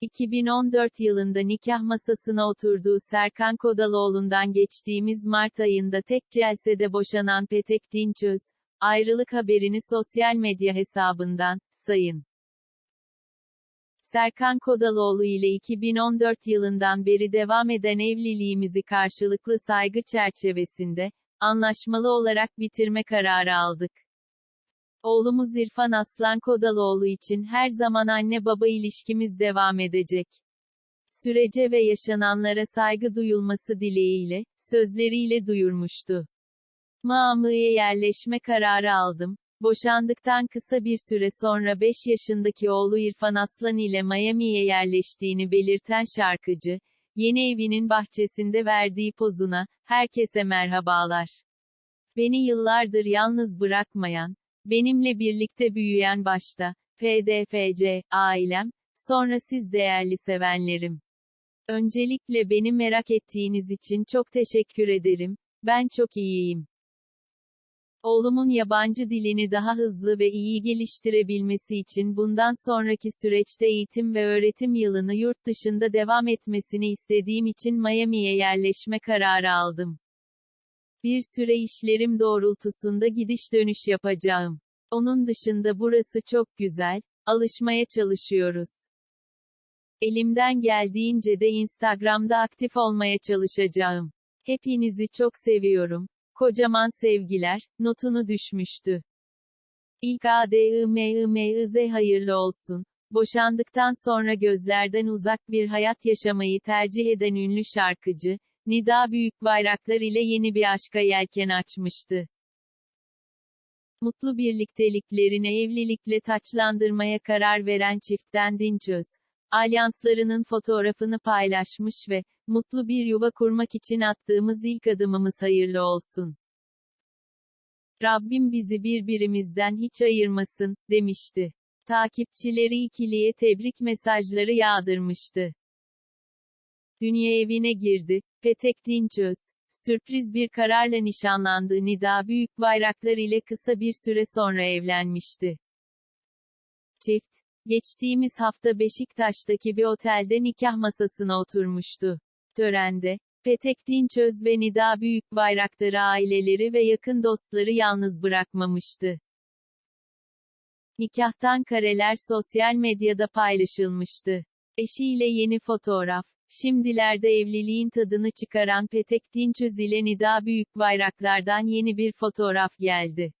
2014 yılında nikah masasına oturduğu Serkan Kodaloğlu'ndan geçtiğimiz Mart ayında tek celsede boşanan Petek Dinçöz, ayrılık haberini sosyal medya hesabından, Sayın Serkan Kodaloğlu ile 2014 yılından beri devam eden evliliğimizi karşılıklı saygı çerçevesinde, anlaşmalı olarak bitirme kararı aldık. Oğlumuz İrfan Aslan Kodaloğlu için her zaman anne baba ilişkimiz devam edecek. Sürece ve yaşananlara saygı duyulması dileğiyle, sözleriyle duyurmuştu. Miami'ye yerleşme kararı aldım. Boşandıktan kısa bir süre sonra 5 yaşındaki oğlu İrfan Aslan ile Miami'ye yerleştiğini belirten şarkıcı, yeni evinin bahçesinde verdiği pozuna, herkese merhabalar. Beni yıllardır yalnız bırakmayan, benimle birlikte büyüyen başta, PDFC, ailem, sonra siz değerli sevenlerim. Öncelikle beni merak ettiğiniz için çok teşekkür ederim, ben çok iyiyim. Oğlumun yabancı dilini daha hızlı ve iyi geliştirebilmesi için bundan sonraki süreçte eğitim ve öğretim yılını yurt dışında devam etmesini istediğim için Miami'ye yerleşme kararı aldım. Bir süre işlerim doğrultusunda gidiş dönüş yapacağım. Onun dışında burası çok güzel, alışmaya çalışıyoruz. Elimden geldiğince de Instagram'da aktif olmaya çalışacağım. Hepinizi çok seviyorum. Kocaman sevgiler, notunu düşmüştü. İlk ADIMIMIZ hayırlı olsun. Boşandıktan sonra gözlerden uzak bir hayat yaşamayı tercih eden ünlü şarkıcı, Nida Büyük Bayraklar ile yeni bir aşka yelken açmıştı. Mutlu birlikteliklerini evlilikle taçlandırmaya karar veren çiftten Dinçöz, alyanslarının fotoğrafını paylaşmış ve, mutlu bir yuva kurmak için attığımız ilk adımımız hayırlı olsun. Rabbim bizi birbirimizden hiç ayırmasın, demişti. Takipçileri ikiliye tebrik mesajları yağdırmıştı. Dünya evine girdi, Petek Dinçöz, sürpriz bir kararla nişanlandığı Nida Büyük Bayraklar ile kısa bir süre sonra evlenmişti. Çift, geçtiğimiz hafta Beşiktaş'taki bir otelde nikah masasına oturmuştu. Törende, Petek Dinçöz ve Nida Büyük Bayraktar'ı aileleri ve yakın dostları yalnız bırakmamıştı. Nikahtan kareler sosyal medyada paylaşılmıştı. Eşiyle yeni fotoğraf. Şimdilerde evliliğin tadını çıkaran Petek Dinçöz ile Nida Büyük Bayraklar'dan yeni bir fotoğraf geldi.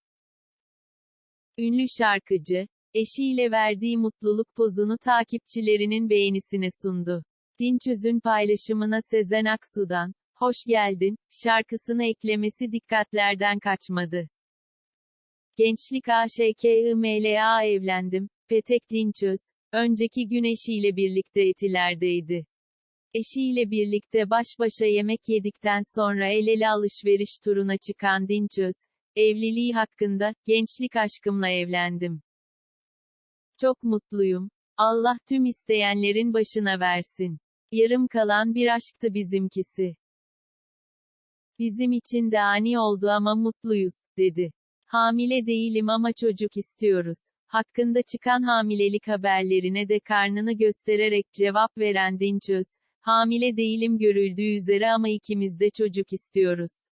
Ünlü şarkıcı, eşiyle verdiği mutluluk pozunu takipçilerinin beğenisine sundu. Dinçöz'ün paylaşımına Sezen Aksu'dan, Hoş geldin, şarkısını eklemesi dikkatlerden kaçmadı. Gençlik AŞKIMLA evlendim, Petek Dinçöz, önceki gün eşiyle birlikte etilerdeydi. Eşiyle birlikte baş başa yemek yedikten sonra el ele alışveriş turuna çıkan Dinçöz, evliliği hakkında, gençlik aşkımla evlendim. Çok mutluyum. Allah tüm isteyenlerin başına versin. Yarım kalan bir aşktı bizimkisi. Bizim için de ani oldu ama mutluyuz, dedi. Hamile değilim ama çocuk istiyoruz. Hakkında çıkan hamilelik haberlerine de karnını göstererek cevap veren Dinçöz, hamile değilim görüldüğü üzere ama ikimiz de çocuk istiyoruz.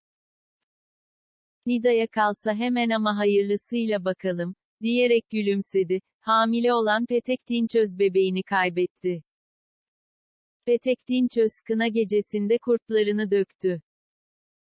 Nida'ya kalsa hemen ama hayırlısıyla bakalım, diyerek gülümsedi. Hamile olan Petek Dinçöz bebeğini kaybetti. Petek Dinçöz kına gecesinde kurtlarını döktü.